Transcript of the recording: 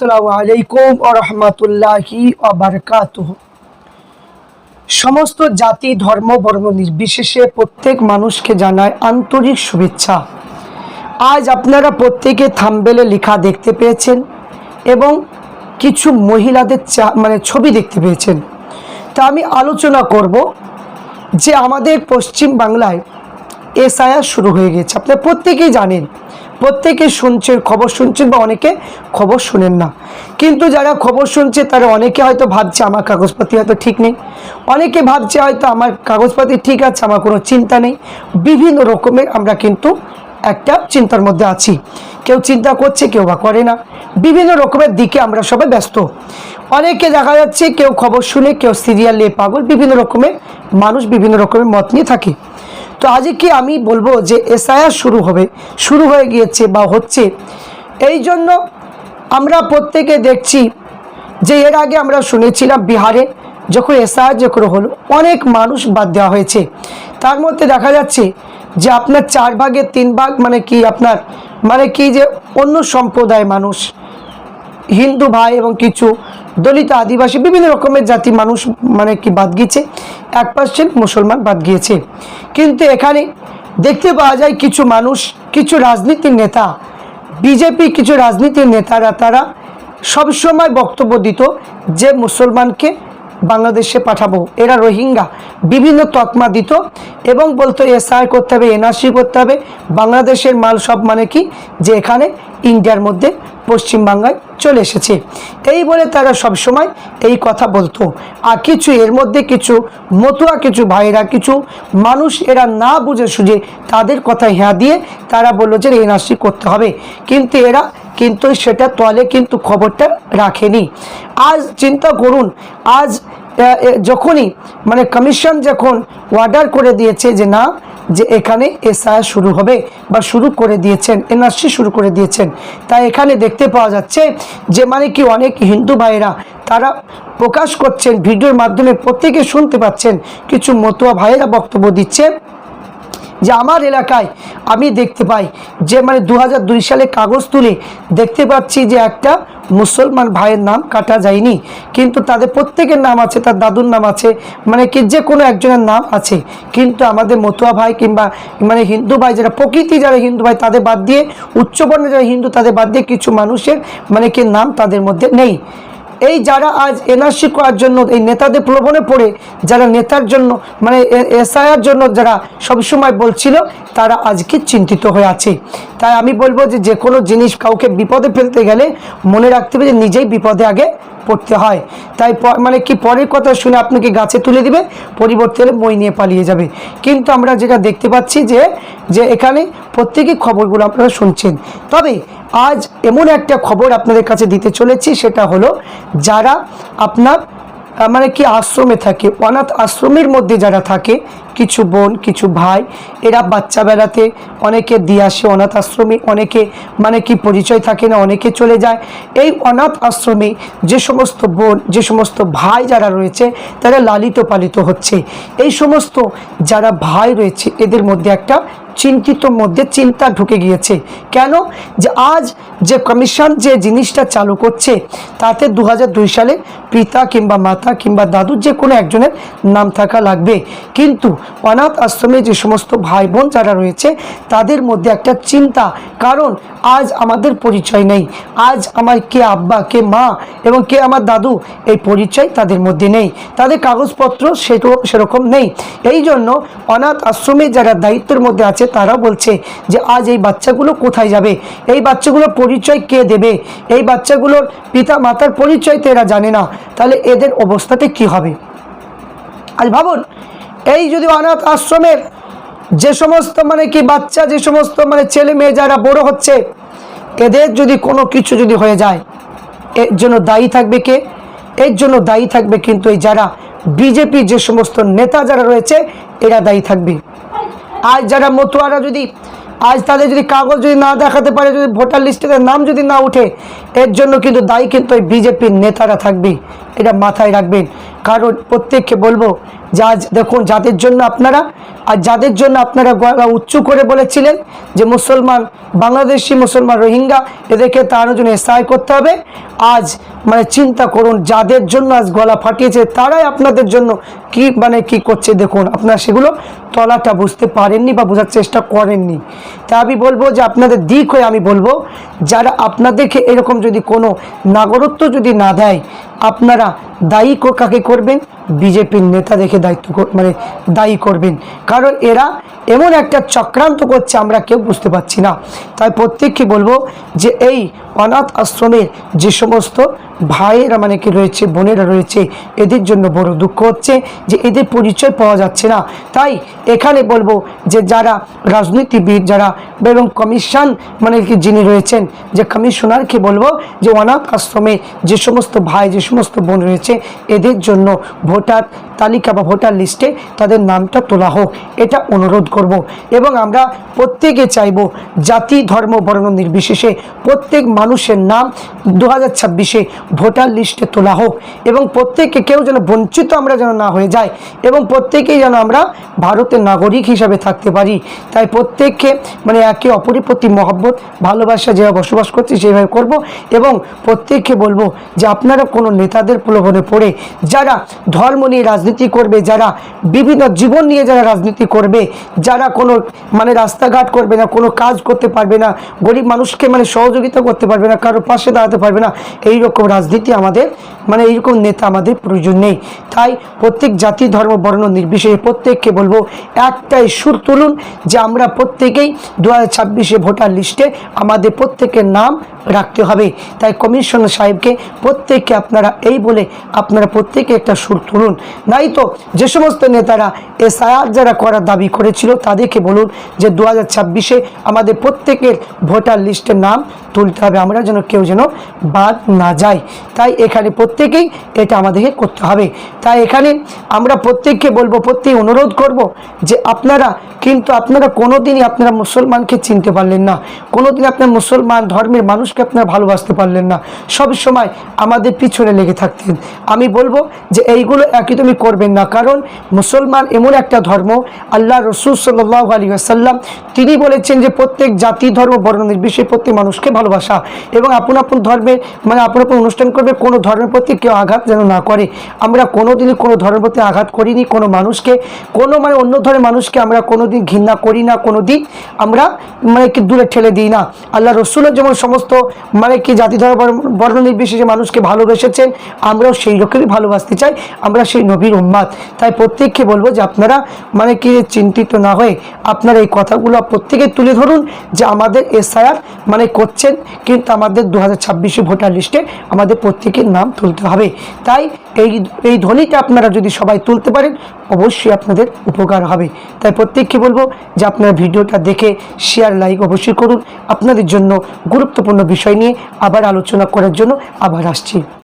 আসসালামু আলাইকুম বারকাতুহ। সমস্ত জাতি, ধর্ম, বর্ণ নির্বিশেষে প্রত্যেক মানুষকে জানায় আন্তরিক শুভেচ্ছা। আজ আপনারা প্রত্যেকে থাম্বেলে লেখা দেখতে পেয়েছেন এবং কিছু মহিলাদের মানে ছবি দেখতে পেয়েছেন। তা আমি আলোচনা করব যে আমাদের পশ্চিম বাংলায় এসআইআর শুরু হয়ে গেছে। আপনারা প্রত্যেকেই জানেন প্রত্যেকে শুনছেন খবর শুনছেন বা অনেকে খবর শুনেন না। কিন্তু যারা খবর শুনছে, তারা অনেকে হয়তো ভাবছে, আমার কাগজপাতি হয়তো ঠিক নেই। অনেকে ভাবছে, হয়তো আমার কাগজপাতি ঠিক আছে, আমার কোনো চিন্তা নেই। বিভিন্ন রকমের আমরা কিন্তু একটা চিন্তার মধ্যে আছি। কেউ চিন্তা করছে, কেউ বা করে না। বিভিন্ন রকমের দিকে আমরা সবাই ব্যস্ত। অনেকে দেখা যাচ্ছে, কেউ খবর শুনে, কেউ সিরিয়াল নিয়ে পাগল। বিভিন্ন রকমের মানুষ বিভিন্ন রকমের মত নিয়ে থাকে। তো আজকে আমি বলব যে এসআইআর শুরু হবে, শুরু হয়ে গিয়েছে বা হচ্ছে। এই জন্য আমরা প্রত্যেকে দেখছি যে এর আগে আমরা শুনেছিলাম বিহারে যখন এসআইআর যখন হলো, অনেক মানুষ বাদ দেওয়া হয়েছে। তার মধ্যে দেখা যাচ্ছে যে আপনার চার ভাগের তিন ভাগ মানে কি আপনার মানে কি যে অন্য সম্প্রদায় মানুষ। হিন্দু ভাই এবং কিছু দলিত আদিবাসী বিভিন্ন রকমের জাতি মানুষ মানে কি বাদ গিয়েছে। এক পার্সেন্ট মুসলমান বাদ গিয়েছে। কিন্তু এখানে দেখতে পাওয়া যায় কিছু মানুষ, কিছু রাজনীতির নেতা, বিজেপি কিছু রাজনীতির নেতারা তারা সবসময় বক্তব্য দিত যে মুসলমানকে বাংলাদেশে পাঠাবো। এরা রোহিঙ্গা। বিভিন্ন তকমা দিত এবং বলতো, এসআই করতে হবে, এনআরসি করতে হবে। বাংলাদেশের মাল সব মানে কি? যে এখানে ইন্ডিয়ার মধ্যে পশ্চিমবাংলায় চলে এসেছে। এই বলে তারা সব সময় এই কথা বলতো। আর কিছু এর মধ্যে কিছু মতুয়া, কিছু ভাইরা, কিছু মানুষ এরা না বুঝে সুঝে তাদের কথা হ্যাঁ দিয়ে তারা বলল যে এনআরসি করতে হবে। কিন্তু এরা কিন্তু সেটা তলে কিন্তু খবরটা রাখেনি। আজ চিন্তা করুন, আজ যখনই মানে কমিশন যখন অর্ডার করে দিয়েছে যে না যে এখানে এসআইআর শুরু হবে বা শুরু করে দিয়েছেন, এনআরসি শুরু করে দিয়েছেন। তাই এখানে দেখতে পাওয়া যাচ্ছে যে মানে কি অনেক হিন্দু ভাইরা তারা প্রকাশ করছেন, ভিডিওর মাধ্যমে প্রত্যেকে শুনতে পাচ্ছেন। কিছু মতুয়া ভাইয়েরা বক্তব্য দিচ্ছে। যে আমার এলাকায় আমি দেখতে পাই, যে মানে দু সালে কাগজ তুলে দেখতে পাচ্ছি যে একটা মুসলমান ভাইয়ের নাম কাটা যায়নি। কিন্তু তাদের প্রত্যেকের নাম আছে, তার দাদুর নাম আছে মানে কি যে কোনো একজনের নাম আছে। কিন্তু আমাদের মতুয়া ভাই কিংবা মানে হিন্দু ভাই, যারা প্রকৃতি যারা হিন্দু ভাই, তাদের বাদ দিয়ে, উচ্চবর্ণের যারা হিন্দু, তাদের বাদ দিয়ে কিছু মানুষের মানে কি নাম তাদের মধ্যে নেই। এই যারা আজ এনআরসি করার জন্য, এই নেতাদের প্রলোভনে পড়ে, যারা নেতার জন্য মানে এসআইআর জন্য যারা সবসময় বলছিল, তারা আজকে চিন্তিত হয়ে আছে। তাই আমি বলব যে যে কোনো জিনিস কাউকে বিপদে ফেলতে গেলে মনে রাখতে হবে যে নিজেই বিপদে আগে পড়তে হয়। তাই মানে কি পরের কথা শুনে আপনাকে গাছে তুলে দিবে পরিবর্তে মই নিয়ে পালিয়ে যাবে। কিন্তু আমরা যেটা দেখতে পাচ্ছি যে যে এখানে প্রত্যেকেই খবরগুলো আপনারা শুনছেন। তবে আজ এমন একটা খবর আপনাদের কাছে দিতে চলেছি, সেটা হলো যারা আপনার মানে কি আশ্রমে থাকে, অনাথ আশ্রমের মধ্যে যারা থাকে কিছু বোন, কিছু ভাই, এরা বাচ্চা বেড়াতে অনেকে দিয়ে আসে অনাথ আশ্রমে, অনেকে মানে কি পরিচয় থাকে না, অনেকে চলে যায়। এই অনাথ আশ্রমে যে সমস্ত বোন, যে সমস্ত ভাই যারা রয়েছে, তারা লালিত পালিত হচ্ছে। এই সমস্ত যারা ভাই রয়েছে, এদের মধ্যে একটা চিন্তিত মধ্যে চিন্তা ঢুকে গিয়েছে। কেন? যে আজ যে কমিশন যে জিনিসটা চালু করছে, তাতে দু সালে পিতা কিংবা মাতা কিংবা দাদু যে কোনো একজনের নাম থাকা লাগবে। কিন্তু অনাথ আশ্রমে যে সমস্ত ভাই বোন যারা রয়েছে, তাদের মধ্যে একটা চিন্তা, কারণ আজ আমাদের পরিচয় নেই। আজ আমার কে আব্বা, কে মা এবং কে আমার দাদু, এই পরিচয় তাদের মধ্যে নেই। তাদের কাগজপত্র সেরকম সেরকম নেই। এই জন্য অনাথ আশ্রমে যারা দায়িত্বের মধ্যে আছে, তারা বলছে যে, আজ এই বাচ্চাগুলো কোথায় যাবে? এই বাচ্চাগুলোর পরিচয় কে দেবে? এই বাচ্চাগুলোর পিতা মাতার পরিচয় তো এরা জানে না। তাহলে এদের অবস্থাতে কি হবে? আজ ভাবুন এই যদি অনাথ আশ্রমের যে সমস্ত মানে কি বাচ্চা, যে সমস্ত মানে ছেলে মেয়ে যারা বড় হচ্ছে, এদের যদি কোনো কিছু যদি হয়ে যায়, এর জন্য দায়ী থাকবে কে? এর জন্য দায়ী থাকবে কিন্তু এই যারা বিজেপি যে সমস্ত নেতা যারা রয়েছে, এরা দায়ী থাকবে। আজ যারা মতুয়ারা যদি, আজ তাদের যদি কাগজ যদি না দেখাতে পারে, যদি ভোটার লিস্টে নাম যদি না উঠে, এর জন্য কিন্তু দায়ী কিন্তু ওই বিজেপির নেতারা থাকবে। এটা মাথায় রাখবেন। কারণ প্রত্যেককে বলব, যে দেখুন, যাদের জন্য আপনারা, আর যাদের জন্য আপনারা গলা উঁচু করে বলেছিলেন যে মুসলমান, বাংলাদেশি মুসলমান রোহিঙ্গা, এদেরকে তার জন্য এসআই করতে হবে। আজ মানে চিন্তা করুন, যাদের জন্য আজ গলা ফাটিয়েছে, তারাই আপনাদের জন্য কি মানে কি করছে দেখুন, আপনারা সেগুলো তলাটা বুঝতে পারেননি বা বোঝার চেষ্টা করেননি। তা আমি বলব যে আপনাদের দিক হয়ে আমি বলব, যারা আপনাদেরকে এরকম যদি কোনো নাগরত্ব যদি না দেয় আপনারা দায়ী কো- কাকে করবেন? বিজেপির নেতা দেখে দায়িত্ব মানে দায়ী করবেন। কারণ এরা এমন একটা চক্রান্ত করছে, আমরা কেউ বুঝতে পারছি না। তাই প্রত্যেককে বলব যে এই অনাথ আশ্রমের যে সমস্ত ভাইয়েরা মানে কি রয়েছে, বোনেরা রয়েছে, এদের জন্য বড় দুঃখ হচ্ছে যে এদের পরিচয় পাওয়া যাচ্ছে না। তাই এখানে বলব যে যারা রাজনীতিবিদ, যারা এবং কমিশন মানে কি যিনি রয়েছেন, যে কমিশনারকে বলব যে অনাথ আশ্রমে যে সমস্ত ভাই, যে সমস্ত বোন রয়েছে, এদের জন্য ভোটার তালিকা বা ভোটার লিস্টে তাদের নামটা তোলা হোক। এটা অনুরোধ করব। এবং আমরা প্রত্যেকে চাইব জাতি, ধর্ম, বর্ণ নির্বিশেষে প্রত্যেক মানুষের নাম দু হাজার ছাব্বিশে ভোটার লিস্টে তোলা হোক। এবং প্রত্যেকে কেউ যেন বঞ্চিত আমরা যেন না হয়ে যায় এবং প্রত্যেকেই যেন আমরা ভারতের নাগরিক হিসাবে থাকতে পারি। তাই প্রত্যেককে মানে একে অপরের প্রতি মহব্বত, ভালোবাসা যেভাবে বসবাস করছি সেভাবে করব এবং প্রত্যেককে বলব যে আপনারা কোনো নেতাদের প্রলোভনে পড়ে, যারা ধর্ম নিয়ে রাজনীতি করবে, যারা বিভিন্ন জীবন নিয়ে যারা রাজনীতি করবে, যারা কোনো মানে রাস্তাঘাট করবে না, কোনো কাজ করতে পারবে না, গরিব মানুষকে মানে সহযোগিতা করতে পারবে না কারোর পাশে দাঁড়াতে পারবে না এই রকম রাজনীতি আমাদের মানে এইরকম নেতা আমাদের প্রয়োজন নেই। তাই প্রত্যেক জাতি, ধর্ম, বর্ণ নির্বিশেষে প্রত্যেককে বলব, একটাই সুর তুলুন যে আমরা প্রত্যেকেই দু হাজার ভোটার লিস্টে আমাদের প্রত্যেকের নাম রাখতে হবে। তাই কমিশনার সাহেবকে প্রত্যেককে আপনারা এই বলে আপনারা প্রত্যেকে একটা সুর তুলুন। নাই তো যে সমস্ত নেতারা এসআইআর যারা করার দাবি করেছিল, তাদেরকে বলুন যে দু হাজার আমাদের প্রত্যেকের ভোটার লিস্টের নাম তুলতে হবে। আমরা যেন কেউ যেন বাদ না যায়। তাই এখানে প্রত্যেকেই এটা আমাদেরকে করতে হবে। তাই এখানে আমরা প্রত্যেককে বলব, প্রত্যেক অনুরোধ করব যে আপনারা কিন্তু আপনারা কোনোদিনই আপনারা মুসলমানকে চিনতে পারলেন না। কোনোদিন আপনার মুসলমান ধর্মের মানুষকে আপনারা ভালোবাসতে পারলেন না। সব সময় আমাদের পিছনে লেগে থাকতেন। আমি বলব যে এইগুলো একদমই করবেন না। কারণ মুসলমান এমন একটা ধর্ম আল্লাহ রসুল সাল্লাহ আলী আসাল্লাম তিনি বলেছেন যে প্রত্যেক জাতি ধর্ম বর্ণ নির্বিশেষে প্রত্যেক মানুষকে ভালোবাসা। এবং আপন আপন ধর্মের মানে আপন আপন অনুষ্ঠান করবে, কোনো ধর্মের প্রতি কেউ আঘাত যেন না করে। আমরা কোনোদিনই কোনো ধর্মের প্রতি আঘাত করিনি, কোনো মানুষকে, কোনো মানে অন্য ধর্মের মানুষকে আমরা কোনোদিন ঘৃণা করি না কোনো দিন আমরা মানে কি দূরে ঠেলে দিই না। আল্লাহ রসুলের যেমন সমস্ত মানে কি জাতি ধর্ম বর্ণ- নির্বিশেষে মানুষকে ভালোবেসেছেন, আমরাও সেই রকমই ভালোবাসতে চাই, আমরা সেই নবীর উম্মাদ। তাই প্রত্যেককে বলব যে আপনারা মানে কি চিন্তিত না হয়ে আপনারা এই কথাগুলো প্রত্যেকে তুলে ধরুন যে আমাদের এসআইআর মানে করছেন, কিন্তু আমাদের দু হাজার ভোটার লিস্টে আমাদের প্রত্যেকের নাম তুলতে হবে তাই এই এই ধ্বনিটা আপনারা যদি সবাই তুলতে পারেন, অবশ্যই আপনাদের উপকার হবে। তাই প্রত্যেককে বলব যে আপনারা ভিডিওটা দেখে শেয়ার লাইক অবশ্যই করুন। আপনাদের জন্য গুরুত্বপূর্ণ বিষয় নিয়ে আবার আলোচনা করার জন্য আবার আসছি।